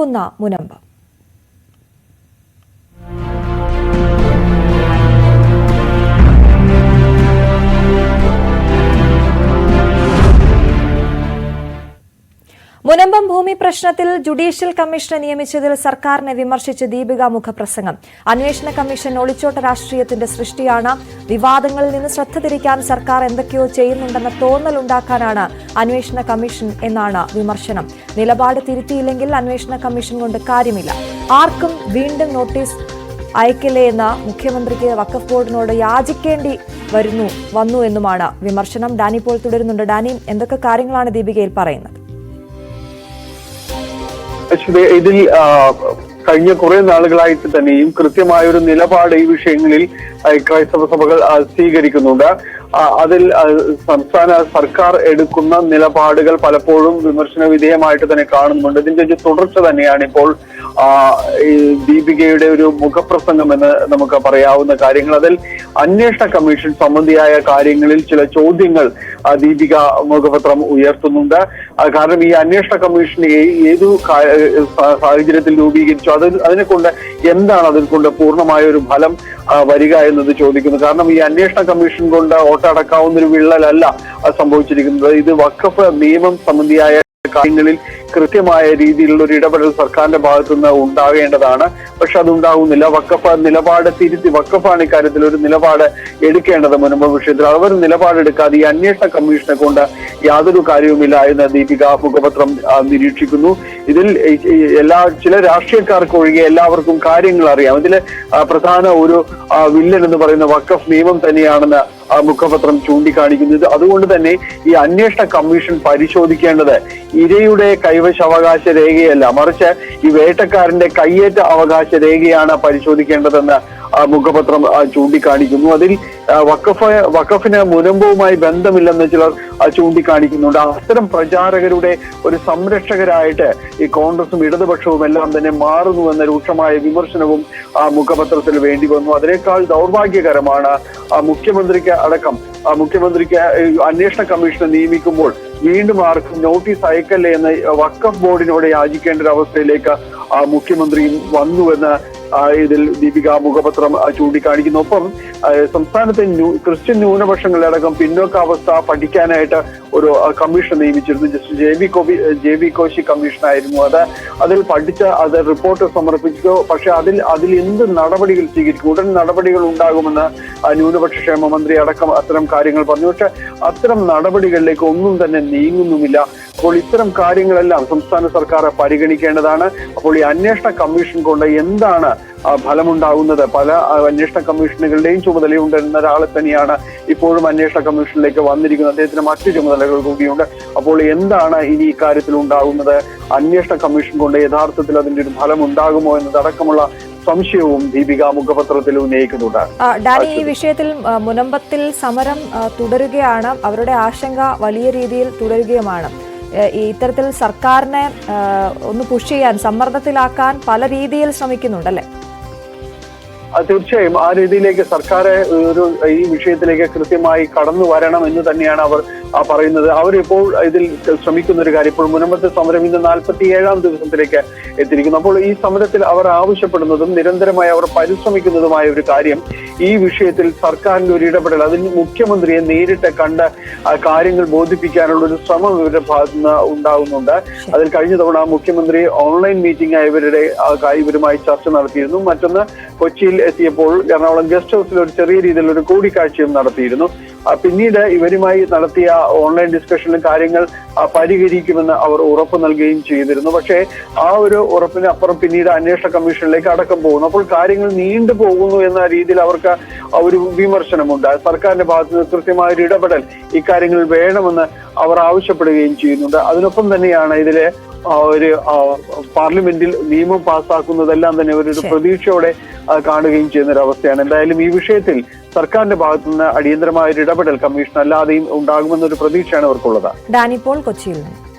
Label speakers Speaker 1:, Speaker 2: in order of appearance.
Speaker 1: പുലമ്പുന്ന മുനമ്പം മുനമ്പം ഭൂമി പ്രശ്നത്തിൽ ജുഡീഷ്യൽ കമ്മീഷനെ നിയമിച്ചതിൽ സർക്കാരിനെ വിമർശിച്ച് ദീപിക മുഖപ്രസംഗം. അന്വേഷണ കമ്മീഷൻ ഒളിച്ചോട്ട രാഷ്ട്രീയത്തിന്റെ സൃഷ്ടിയാണ്. വിവാദങ്ങളിൽ നിന്ന് ശ്രദ്ധ തിരിക്കാൻ സർക്കാർ എന്തൊക്കെയോ ചെയ്യുന്നുണ്ടെന്ന തോന്നലുണ്ടാക്കാനാണ് അന്വേഷണ കമ്മീഷൻ എന്നാണ് വിമർശനം. നിലപാട് തിരുത്തിയില്ലെങ്കിൽ അന്വേഷണ കമ്മീഷൻ കൊണ്ട് കാര്യമില്ല. ആർക്കും വീണ്ടും നോട്ടീസ് അയക്കില്ലേ എന്ന മുഖ്യമന്ത്രിക്ക് വക്കഫ് ബോർഡിനോട് യാചിക്കേണ്ടി വരുന്നു വന്നു എന്നുമാണ് വിമർശനം. ഡാനി പോൾ തുടരുന്നുണ്ട്. ഡാനി എന്തൊക്കെ കാര്യങ്ങളാണ് ദീപികയിൽ പറയുന്നത്?
Speaker 2: ഇതിൽ കഴിഞ്ഞ കുറെ നാളുകളായിട്ട് തന്നെയും കൃത്യമായ ഒരു നിലപാട് ഈ വിഷയങ്ങളിൽ ക്രൈസ്തവ സഭകൾ സ്വീകരിക്കുന്നുണ്ട്. അതിൽ സംസ്ഥാന സർക്കാർ എടുക്കുന്ന നിലപാടുകൾ പലപ്പോഴും വിമർശന വിധേയമായിട്ട് തന്നെ കാണുന്നുണ്ട്. ഇതിന്റെ ഒരു തുടർച്ച തന്നെയാണ് ഇപ്പോൾ ദീപികയുടെ ഒരു മുഖപ്രസംഗം എന്ന് നമുക്ക് പറയാവുന്ന കാര്യങ്ങൾ. അതിൽ അന്വേഷണ കമ്മീഷൻ സംബന്ധിയായ കാര്യങ്ങളിൽ ചില ചോദ്യങ്ങൾ ദീപിക മുഖപത്രം ഉയർത്തുന്നുണ്ട്. കാരണം ഈ അന്വേഷണ കമ്മീഷൻ ഏതു സാഹചര്യത്തിൽ രൂപീകരിച്ചു? അത് അതിനെ കൊണ്ട് എന്താണ് അതിൽ കൊണ്ട് പൂർണമായ ഒരു ഫലം വരിക എന്നത് ചോദിക്കുന്നു. കാരണം ഈ അന്വേഷണ കമ്മീഷൻ കൊണ്ട് വോട്ടടക്കാവുന്ന ഒരു വിള്ളലല്ല സംഭവിച്ചിരിക്കുന്നത്. ഇത് വഖഫ് നിയമം സംബന്ധിയായ കാര്യങ്ങളിൽ കൃത്യമായ രീതിയിലുള്ള ഒരു ഇടപെടൽ സർക്കാരിന്റെ ഭാഗത്തു നിന്ന് ഉണ്ടാകേണ്ടതാണ്. പക്ഷെ അതുണ്ടാകുന്നില്ല വക്കഫ നിലപാട് തിരുത്തി വക്കഫാണ് ഇക്കാര്യത്തിൽ ഒരു നിലപാട് എടുക്കേണ്ടത് മുൻപ് വിഷയത്തിൽ. അവർ നിലപാടെടുക്കാതെ ഈ അന്വേഷണ കമ്മീഷനെ കൊണ്ട് യാതൊരു കാര്യവുമില്ല എന്ന് ദീപിക മുഖപത്രം നിരീക്ഷിക്കുന്നു. ഇതിൽ എല്ലാ ചില രാഷ്ട്രീയക്കാർക്ക് ഒഴികെ എല്ലാവർക്കും കാര്യങ്ങൾ അറിയാം. ഇതിൽ പ്രധാന ഒരു വില്ലൻ എന്ന് പറയുന്ന വക്കഫ് നിയമം തന്നെയാണെന്ന് മുഖപത്രം ചൂണ്ടിക്കാണിക്കുന്നത്. അതുകൊണ്ട് തന്നെ ഈ അന്വേഷണ കമ്മീഷൻ പരിശോധിക്കേണ്ടത് ഇരയുടെ കൈവശാവകാശ രേഖയല്ല. മറിച്ച് ഈ വേട്ടക്കാരന്റെ കയ്യേറ്റ അവകാശ രേഖയാണ് പരിശോധിക്കേണ്ടതെന്ന് മുഖപത്രം ചൂണ്ടിക്കാണിക്കുന്നു. അതിൽ വക്കഫ് വഖഫിന് മുനമ്പവുമായി ബന്ധമില്ലെന്ന് ചിലർ ചൂണ്ടിക്കാണിക്കുന്നുണ്ട്. അത്തരം പ്രചാരകരുടെ ഒരു സംരക്ഷകരായിട്ട് ഈ കോൺഗ്രസും ഇടതുപക്ഷവും എല്ലാം തന്നെ മാറുന്നു എന്ന രൂക്ഷമായ വിമർശനവും ആ മുഖപത്രത്തിൽ വേണ്ടി വന്നു. അതിനേക്കാൾ ദൗർഭാഗ്യകരമാണ് ആ മുഖ്യമന്ത്രിക്ക് അടക്കം ആ മുഖ്യമന്ത്രിക്ക് അന്വേഷണ കമ്മീഷനെ നിയമിക്കുമ്പോൾ വീണ്ടും ആർക്കും നോട്ടീസ് അയക്കല്ലേ എന്ന് വക്കഫ് ബോർഡിനോട് യാചിക്കേണ്ട ഒരു അവസ്ഥയിലേക്ക് ആ മുഖ്യമന്ത്രിയും വന്നുവെന്ന് ഇതിൽ ദീപിക മുഖപത്രം ചൂണ്ടിക്കാണിക്കുന്നു. ഒപ്പം സംസ്ഥാനത്തെ ക്രിസ്ത്യൻ ന്യൂനപക്ഷങ്ങളിലടക്കം പിന്നോക്കാവസ്ഥ പഠിക്കാനായിട്ട് ഒരു കമ്മീഷൻ നിയമിച്ചിരുന്നു. ജസ്റ്റ് ജെ വി കോബി ജെ വി കോശി കമ്മീഷൻ ആയിരുന്നു അത്. അതിൽ പഠിച്ച അത് റിപ്പോർട്ട് സമർപ്പിച്ചു പക്ഷെ അതിൽ അതിൽ എന്ത് നടപടികൾ സ്വീകരിക്കും? ഉടൻ നടപടികൾ ഉണ്ടാകുമെന്ന് ന്യൂനപക്ഷ ക്ഷേമ മന്ത്രി അടക്കം അത്തരം കാര്യങ്ങൾ പറഞ്ഞു. പക്ഷെ അത്തരം നടപടികളിലേക്ക് ഒന്നും തന്നെ നീങ്ങുന്നുമില്ല. അപ്പോൾ ഇത്തരം കാര്യങ്ങളെല്ലാം സംസ്ഥാന സർക്കാർ പരിഗണിക്കേണ്ടതാണ്. അപ്പോൾ ഈ അന്വേഷണ കമ്മീഷൻ കൊണ്ട് എന്താണ് ഫലമുണ്ടാകുന്നത്? പല അന്വേഷണ കമ്മീഷനുകളുടെയും ചുമതലയുണ്ടെന്ന ഒരാളെ തന്നെയാണ് ഇപ്പോഴും അന്വേഷണ കമ്മീഷനിലേക്ക് വന്നിരിക്കുന്നത്. അദ്ദേഹത്തിന് മറ്റു ചുമതലകൾ കൂടിയുണ്ട്. അപ്പോൾ എന്താണ് ഇനി ഇക്കാര്യത്തിൽ ഉണ്ടാകുന്നത്? അന്വേഷണ കമ്മീഷൻ കൊണ്ട് യഥാർത്ഥത്തിൽ അതിന്റെ ഒരു ഫലം ഉണ്ടാകുമോ എന്നതടക്കമുള്ള സംശയവും ദീപിക മുഖപത്രത്തിൽ ഉന്നയിക്കുന്നുണ്ട്.
Speaker 1: ഡാനി ഈ വിഷയത്തിൽ മുനമ്പത്തിൽ സമരം തുടരുകയാണ്. അവരുടെ ആശങ്ക വലിയ രീതിയിൽ തുടരുകയുമാണ്. ഇത്തരത്തിൽ സർക്കാരിനെ ഒന്ന് പുഷ് ചെയ്യാൻ സമ്മർദ്ദത്തിലാക്കാൻ പല രീതിയിൽ ശ്രമിക്കുന്നുണ്ടല്ലേ
Speaker 2: തീർച്ചയായും. ആ രീതിയിലേക്ക് സർക്കാർ ഒരു ഈ വിഷയത്തിലേക്ക് കൃത്യമായി കടന്നു വരണം എന്ന് തന്നെയാണ് അവർ പറയുന്നത്. അവരിപ്പോൾ ഇതിൽ ശ്രമിക്കുന്ന ഒരു കാര്യം ഇപ്പോൾ മുനമ്പത്തെ സമരം ഇന്ന് നാൽപ്പത്തി ഏഴാം ദിവസത്തിലേക്ക് എത്തിയിരിക്കുന്നു. അപ്പോൾ ഈ സമരത്തിൽ അവർ ആവശ്യപ്പെടുന്നതും നിരന്തരമായി അവർ പരിശ്രമിക്കുന്നതുമായ ഒരു കാര്യം ഈ വിഷയത്തിൽ സർക്കാരിന്റെ ഒരു ഇടപെടൽ അതിൽ മുഖ്യമന്ത്രിയെ നേരിട്ട് കണ്ട് കാര്യങ്ങൾ ബോധിപ്പിക്കാനുള്ള ഒരു ശ്രമം ഇവരുടെ ഭാഗത്ത് നിന്ന് ഉണ്ടാകുന്നുണ്ട് അതിൽ കഴിഞ്ഞ തവണ മുഖ്യമന്ത്രി ഓൺലൈൻ മീറ്റിംഗ് ഇവരുടെ ഇവരുമായി ചർച്ച നടത്തിയിരുന്നു. മറ്റൊന്ന് കൊച്ചിയിൽ എത്തിയപ്പോൾ എറണാകുളം ഗസ്റ്റ് ഹൗസിൽ ഒരു ചെറിയ രീതിയിൽ ഒരു കൂടിക്കാഴ്ചയും നടത്തിയിരുന്നു. പിന്നീട് ഇവരുമായി നടത്തിയ ഓൺലൈൻ ഡിസ്കഷനിൽ കാര്യങ്ങൾ പരിഹരിക്കുമെന്ന് അവർ ഉറപ്പ് നൽകുകയും ചെയ്തിരുന്നു. പക്ഷേ ആ ഒരു ഉറപ്പിന് അപ്പുറം പിന്നീട് അന്വേഷണ കമ്മീഷനിലേക്ക് അടക്കം പോകുന്നു. അപ്പോൾ കാര്യങ്ങൾ നീണ്ടു പോകുന്നു എന്ന രീതിയിൽ അവർക്ക് ഒരു വിമർശനമുണ്ട്. സർക്കാരിന്റെ ഭാഗത്ത് നിന്ന് കൃത്യമായ ഒരു ഇടപെടൽ ഇക്കാര്യങ്ങളിൽ വേണമെന്ന് അവർ ആവശ്യപ്പെടുകയും ചെയ്യുന്നുണ്ട്. അതിനൊപ്പം തന്നെയാണ് ഇതിലെ ഒരു പാർലമെന്റിൽ നിയമം പാസ്സാക്കുന്നതെല്ലാം തന്നെ ഒരു പ്രതീക്ഷയോടെ കാണുകയും ചെയ്യുന്ന ഒരു അവസ്ഥയാണ് എന്തായാലും ഈ വിഷയത്തിൽ സർക്കാരിന്റെ ഭാഗത്തുനിന്ന് അടിയന്തരമായ ഒരു ഇടപെടൽ കമ്മീഷൻ അല്ലാതെയും ഉണ്ടാകുമെന്നൊരു പ്രതീക്ഷയാണ് അവർക്കുള്ളത്.
Speaker 1: ഡാനി പോൾ കൊച്ചിയിൽ നിന്ന്.